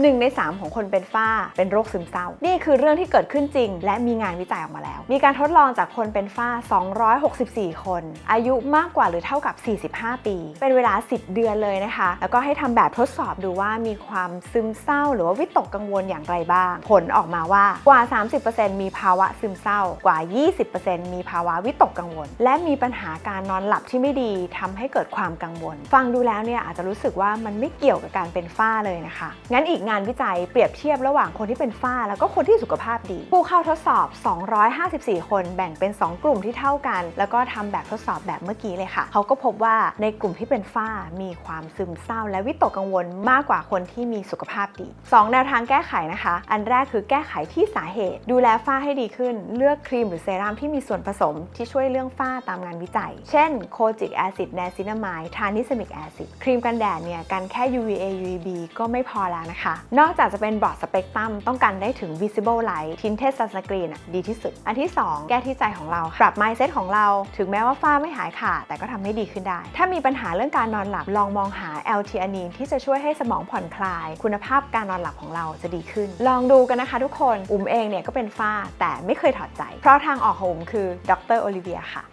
หนึ่งใน 3 ของคนเป็นฝ้าเป็นโรคซึมเศร้า นี่คือเรื่องที่เกิดขึ้นจริง และมีงานวิจัยออกมาแล้ว มีการทดลองจากคนเป็นฝ้า 264 คน อายุมากกว่าหรือเท่ากับ 45 ปี เป็นเวลา 10 เดือนเลยนะคะ แล้วก็ให้ทำแบบทดสอบดูว่ามีความซึมเศร้า หรือว่าวิตกกังวลอย่างไรบ้าง ผลออกมาว่ากว่า 30%มีภาวะซึมเศร้ากว่า 20%มีภาวะวิตกกังวล และมีปัญหาการนอนหลับที่ไม่ดีทำให้เกิดความกังวล ฟังดูแล้วเนี่ยอาจจะรู้สึกว่ามันไม่เกี่ยวกับการเป็นฝ้าเลยนะคะงั้นอีกงานวิจัยเปรียบเทียบระหว่างคนที่เป็นฝ้า แล้วก็คนที่สุขภาพดี ผู้เข้าทดสอบ 254 คนแบ่งเป็น 2 กลุ่มที่เท่ากัน แล้วก็ทำแบบทดสอบแบบเมื่อกี้เลยค่ะ เขาก็พบว่าในกลุ่มที่เป็นฝ้ามีความซึมเศร้า และวิตกกังวลมากกว่าคนที่มีสุขภาพดี 2 แนวทางแก้ไขนะคะ อันแรกคือแก้ไขที่สาเหตุ ดูแลฝ้าให้ดีขึ้น เลือกครีมหรือเซรั่มที่มีส่วนผสมที่ช่วยเรื่องฝ้าตามงานวิจัย เช่นโคจิกแอซิดแนซินามายทานิสมิกแอซิดครีมกันแดดเนี่ยกันแค่ UVA UVB ก็ไม่พอแล้วนะคะนอกจากจะเป็นบรอดสเปกตรัมต้องกันได้ถึง visible light tinted sunscreen ดีที่สุด อันที่ 2 แก้ที่ใจของเรา ปรับ mindset ของเรา ถึงแม้ว่าฝ้าไม่หายขาดแต่ก็ทำให้ดีขึ้นได้ ถ้ามีปัญหาเรื่องการนอนหลับลองมองหา l t อ n i n ที่จะช่วยให้สมองผ่อนคลาย คุณภาพการนอนหลับของเราจะดีขึ้น ลองดูกันนะคะทุกคน อุ๋มเองเนี่ยก็เป็นฝ้าแต่ไม่เคยถอดใจ เพราะทางออกของอุ๋มคือดรโอลิเวียค่ะ